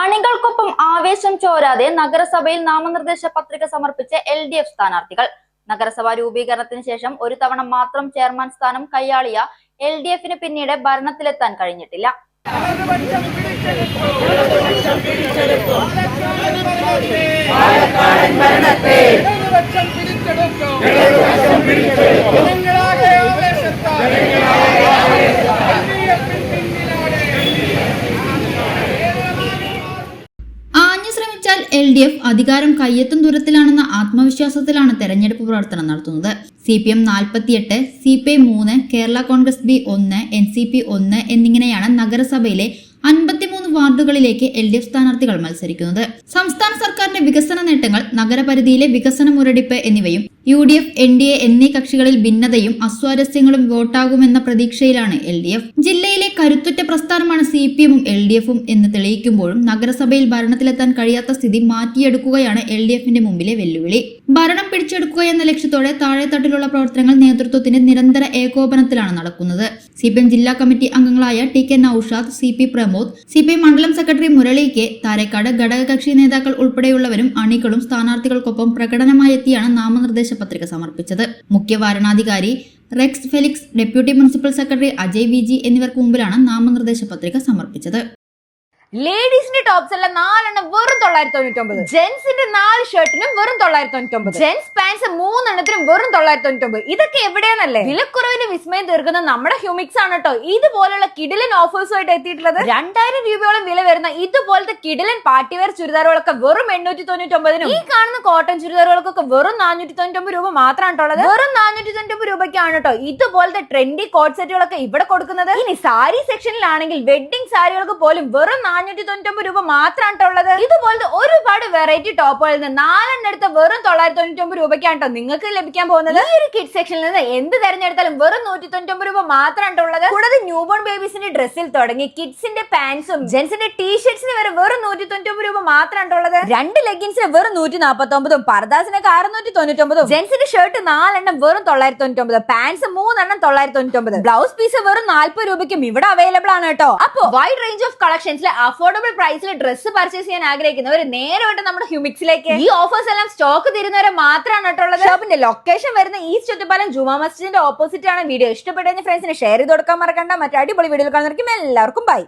അണികൾക്കൊപ്പം ആവേശം ചോരാതെ നഗരസഭയിൽ നാമനിർദ്ദേശ പത്രിക സമർപ്പിച്ച എൽ ഡി എഫ് സ്ഥാനാർത്ഥികൾ. നഗരസഭാ രൂപീകരണത്തിന് ശേഷം ഒരു തവണ മാത്രം ചെയർമാൻ സ്ഥാനം കൈയാളിയ എൽ ഡി എഫിന് പിന്നീട് ഭരണത്തിലെത്താൻ കഴിഞ്ഞിട്ടില്ല. എൽ ഡി എഫ് അധികാരം കയ്യെത്തും ദൂരത്തിലാണെന്ന ആത്മവിശ്വാസത്തിലാണ് തെരഞ്ഞെടുപ്പ് പ്രവർത്തനം നടത്തുന്നത്. സി പി എം നാൽപ്പത്തിയെട്ട് സി പി ഐ മൂന്ന് കേരള കോൺഗ്രസ് ബി ഒന്ന് എൻ സി പി ഒന്ന് എന്നിങ്ങനെയാണ് നഗരസഭയിലെ അൻപത്തിമൂന്ന് വാർഡുകളിലേക്ക് എൽ ഡി എഫ് സ്ഥാനാർത്ഥികൾ മത്സരിക്കുന്നത്. സംസ്ഥാന സർക്കാരിന്റെ വികസന നേട്ടങ്ങൾ നഗരപരിധിയിലെ വികസന മുരടിപ്പ് എന്നിവയും U D F N D A എന്നീ കക്ഷികളിൽ ഭിന്നതയും അസ്വാരസ്യങ്ങളും വോട്ടാകുമെന്ന പ്രതീക്ഷയിലാണ് എൽ ഡി എഫ്. ജില്ലയിലെ കരുത്തുറ്റ പ്രസ്ഥാനമാണ് സി പി എമ്മും എൽ ഡി എഫും എന്ന് തെളിയിക്കുമ്പോഴും നഗരസഭയിൽ ഭരണത്തിലെത്താൻ കഴിയാത്ത സ്ഥിതി മാറ്റിയെടുക്കുകയാണ് എൽ ഡി എഫിന്റെ മുമ്പിലെ വെല്ലുവിളി. ഭരണം പിടിച്ചെടുക്കുക എന്ന ലക്ഷ്യത്തോടെ താഴെത്തട്ടിലുള്ള പ്രവർത്തനങ്ങൾ നേതൃത്വത്തിന്റെ നിരന്തര ഏകോപനത്തിലാണ് നടക്കുന്നത്. സി പി എം ജില്ലാ കമ്മിറ്റി അംഗങ്ങളായ T K Naushad C P Pramod C P M മണ്ഡലം സെക്രട്ടറി മുരളി കെ താരേക്കാട് ഘടകകക്ഷി നേതാക്കൾ ഉൾപ്പെടെയുള്ളവരും അണികളും സ്ഥാനാർത്ഥികൾക്കൊപ്പം പ്രകടനമായി എത്തിയാണ് നാമനിർദ്ദേശ പത്രിക സമർപ്പിച്ചത്. മുഖ്യ വാരണാധികാരി Rex Felix deputy municipal secretary Ajay V G എന്നിവർക്ക് മുമ്പിലാണ് നാമനിർദ്ദേശ പത്രിക സമർപ്പിച്ചത്. ലേഡീസിന്റെ ടോപ്സ് എല്ലാം നാലെണ്ണം വെറും തൊള്ളായിരത്തി തൊണ്ണൂറ്റി ഒമ്പത് ജെന്റ്സിന്റെ നാല് ഷർട്ടിനും വെറും തൊള്ളായിരത്തി തൊണ്ണൂറ്റി ഒമ്പത് ജെന്റ്സ് പാൻസ് മൂന്നെണ്ണത്തിനും വെറും തൊള്ളായിരത്തി തൊണ്ണൂറ്റി ഒമ്പത് ഇതൊക്കെ എവിടെയാണല്ലേ വിലക്കുറവിന് വിസ്മയം തീർക്കുന്ന നമ്മുടെ ഹ്യൂമിക്സ് ആണ് കേട്ടോ ഇതുപോലുള്ള കിഡിലൻ ഓഫേഴ്സുമായിട്ട് എത്തിയിട്ടുള്ളത് രണ്ടായിരം രൂപയോളം വില വരുന്ന ഇതുപോലത്തെ കിഡിലൻ പാർട്ടിവെയർ ചുരിദാറുകളൊക്കെ വെറും എണ്ണൂറ്റി തൊണ്ണൂറ്റി ഒമ്പതിനും ഈ കാണുന്ന കോട്ടൺ ചുരിദാറുകൾക്കൊക്കെ വെറും നാനൂറ്റി തൊണ്ണൂറ്റി ഒമ്പത് രൂപ മാത്രമാണ് ഉള്ളത്. വെറും നാനൂറ്റി തൊണ്ണൂറ്റി ഒമ്പത് രൂപയ്ക്കാണ് കേട്ടോ ഇതുപോലത്തെ ട്രെൻഡി കോട്ട് സെറ്റുകളൊക്കെ ഇവിടെ കൊടുക്കുന്നത്. ഇനി സാരി സെക്ഷനിലാണെങ്കിൽ വെഡിങ് സാരികൾക്ക് പോലും വെറും നാനൂറ്റി തൊണ്ണൂറ്റൊമ്പത് രൂപ മാത്രമാണ് ട്ടോ ഉള്ളത്. ഇതുപോലത്തെ ഒരുപാട് വെറൈറ്റി ടോപ്പുകളിൽ നിന്ന് നാലെണ്ണം എടുത്ത വെറും തൊള്ളായിരത്തി തൊണ്ണൂറ്റൊമ്പത് രൂപയ്ക്കാണ് കേട്ടോ നിങ്ങൾക്ക് ലഭിക്കാൻ പോകുന്നത്. ഈ ഒരു കിഡ് സെക്ഷനിൽ നിന്ന് എന്ത് തെരഞ്ഞെടുത്താലും വെറും നൂറ്റി തൊണ്ണൂറ്റൊമ്പത് രൂപ മാത്രമാണ് ഉള്ളത്. കൂടാതെ ന്യൂ ബോൺ ബേബീസിന്റെ ഡ്രസ്സിൽ തുടങ്ങി കിഡ്സിന്റെ പാൻസും ജെൻസിന്റെ ടീഷർട്സിന് വരെ വെറും നൂറ്റി തൊണ്ണൂറ്റൊമ്പത് രൂപ മാത്രമാണ് ഉള്ളത്. രണ്ട് ലെഗിൻസിന് വെറും നൂറ്റി നാൽപ്പത്തി ഒമ്പതും പർദാസിനൊക്കെ അറുന്നൂറ്റി തൊണ്ണൂറ്റൊമ്പതും ജെന്റ്സിന്റെ ഷർട്ട് നാലെണ്ണം വെറും തൊള്ളായിരത്തി തൊണ്ണൂറ്റൊമ്പത് പാൻസ് മൂന്നെണ്ണം തൊള്ളായിരത്തി തൊണ്ണൂറ്റൊമ്പത് ബ്ലൗസ് പീസ് വെറും നാല്പത് രൂപയ്ക്കും ഇവിടെ അവൈലബിൾ ആണ് കേട്ടോ അപ്പോ വൈഡ് റേഞ്ച് ഓഫ് കളക്ഷൻസിൽ അഫോർഡബിൾ പ്രൈസിൽ ഡ്രസ്സ് പർച്ചേസ് ചെയ്യാൻ ആഗ്രഹിക്കുന്നവർ നേരമായിട്ട് നമ്മുടെ ഹ്യൂമിക്സിലേക്ക് ഈ ഓഫേഴ്സ് എല്ലാം സ്റ്റോക്ക് തരുന്നവരെ മാത്രമാണ് കേട്ടോ ഉള്ളത്. ഷോപ്പിന്റെ ലൊക്കേഷൻ വരുന്ന ഈസ്റ്റ് ഒറ്റപ്പാലം ജുമാ മസ്ജിദിന്റെ ഓപ്പോസിറ്റ് ആണ്. വീഡിയോ ഇഷ്ടപ്പെട്ട ഫ്രണ്ട്സിന് ഷെയർ ചെയ്ത് കൊടുക്കാൻ മറക്കണ്ട. മറ്റു അടിപൊളി വീഡിയോ കാണുന്നവർക്കും എല്ലാവർക്കും ബൈ